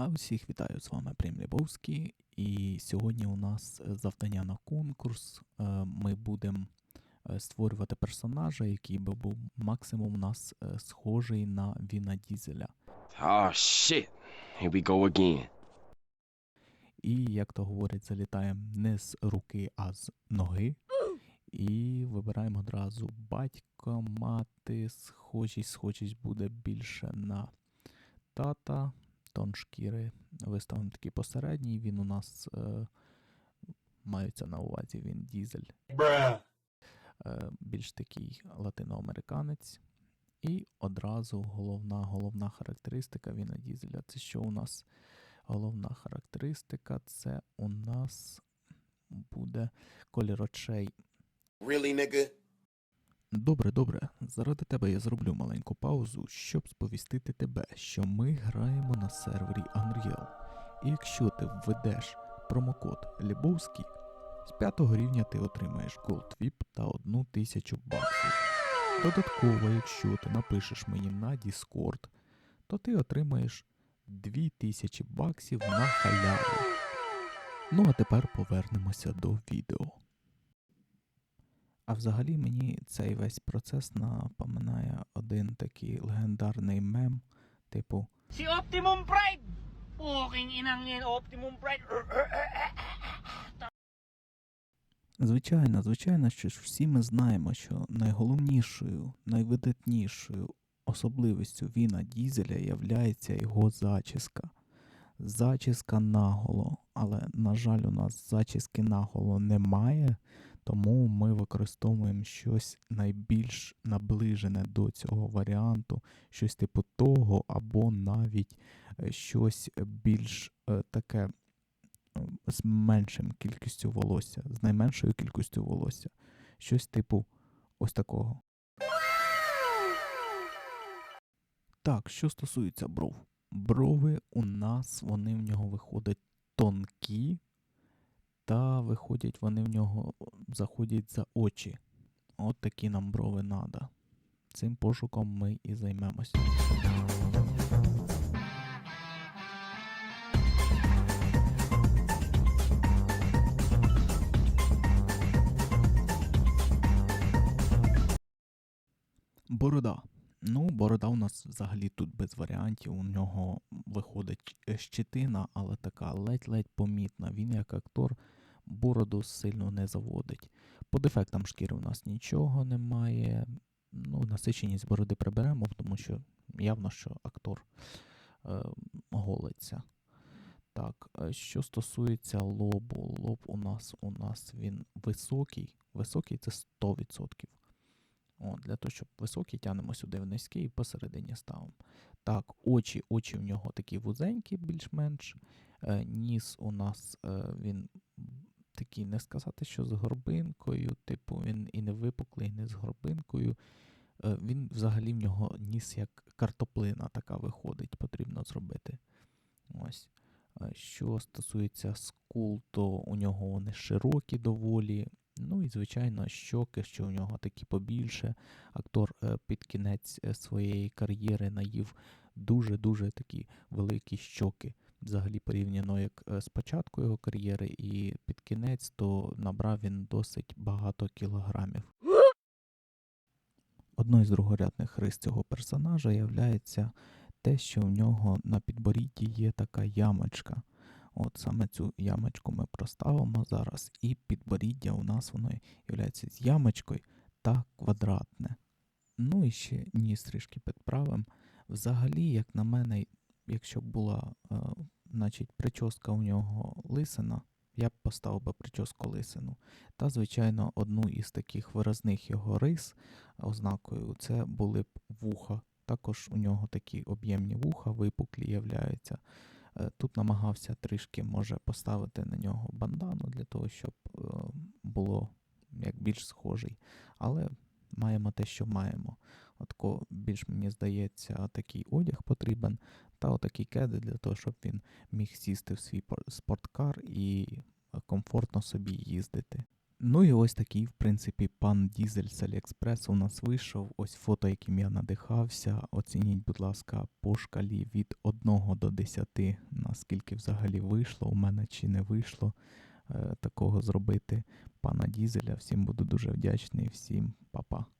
А усіх вітаю з вами Прим Лібовський. І сьогодні у нас е, завдання на конкурс. Е, Ми будемо е, створювати персонажа, який би був максимум у нас схожий на Віна Дізеля. Oh shit. Here we go again. І, як то говорять, залітаємо не з руки, а з ноги. І вибираємо одразу батька, мати, схожість, схожість буде більше на тата, тон шкіри. Виставимо такий посередній. Він у нас е, мається на увазі, він дізель. Е, більш такий латиноамериканець. І одразу головна, головна характеристика Віна Дізеля. Це що у нас? Головна характеристика це у нас буде колір очей. Really, nigga? Добре, добре. Заради тебе я зроблю маленьку паузу, щоб сповістити тебе, що ми граємо на сервері Unreal. І якщо ти введеш промокод Лібовський, з п'ятого рівня ти отримаєш Gold VIP та одну тисячу баксів. Додатково, якщо ти напишеш мені на Discord, то ти отримаєш 2000 баксів на халяву. Ну а тепер повернемося до відео. А взагалі мені цей весь процес напоминає один такий легендарний мем, типу Si Optimum Pride! Inang yan, Optimum Pride! Звичайно, звичайно, що ж всі ми знаємо, що найголовнішою, найвидатнішою особливістю Віна Дізеля являється його зачіска. Зачіска наголо, але, на жаль, у нас зачіски наголо немає, тому ми використовуємо щось найбільш наближене до цього варіанту, щось типу того, або навіть е, щось більш е, таке з меншим кількістю волосся, з найменшою кількістю волосся. Щось типу ось такого. Так, що стосується бров. Брови у нас вони в нього виходять тонкі, та виходять вони в нього, заходять за очі. От такі нам брови надо. Цим пошуком ми і займемося. Борода. Ну, борода у нас взагалі тут без варіантів. У нього виходить щетина, але така ледь-ледь помітна. Він як актор бороду сильно не заводить. По дефектам шкіри у нас нічого немає. Ну, насиченість бороди приберемо, тому що явно, що актор е, голиться. Так, е, що стосується лобу, лоб у нас у нас він високий. Високий це 100%. О, для того, щоб високий, тянемо сюди в низький і посередині ставимо. Так, очі, очі в нього такі вузенькі, більш-менш. Е, ніс у нас е, він такий, не сказати, що з горбинкою, типу, він і не випуклий, і не з горбинкою. Е, він взагалі в нього ніс як картоплина така виходить, потрібно зробити. Ось. Е, Що стосується скул, то у нього вони широкі доволі. Ну і, звичайно, щоки, що у нього такі побільше. Актор е, під кінець своєї кар'єри наїв дуже-дуже такі великі щоки. Взагалі, порівняно як е, з початку його кар'єри і під кінець, то набрав він досить багато кілограмів. Одною з другорядних рис цього персонажа являється те, що в нього на підборідді є така ямочка. От саме цю ямочку ми проставимо зараз, і підборіддя у нас воно є з ямочкою та квадратне. Ну і ще ніс трішки підправим. Взагалі, як на мене, якщо була е, значить, прическа у нього лисина, я б поставив би прическу лисину. Та, звичайно, одну із таких виразних його рис ознакою це були б вуха. Також у нього такі об'ємні вуха, випуклі являються. Е, Тут намагався трішки може поставити на нього бандану для того, щоб е, було як більш схожий. Але маємо те, що маємо. Отко більш мені здається, такий одяг потрібен, та отакі кеди для того, щоб він міг сісти в свій спорткар і е, комфортно собі їздити. Ну і ось такий, в принципі, пан Дізель з Аліекспресу у нас вийшов. Ось фото, яким я надихався. Оцініть, будь ласка, по шкалі від 1 до 10, наскільки взагалі вийшло у мене чи не вийшло е, такого зробити пана Дізеля. Всім буду дуже вдячний, всім па-па.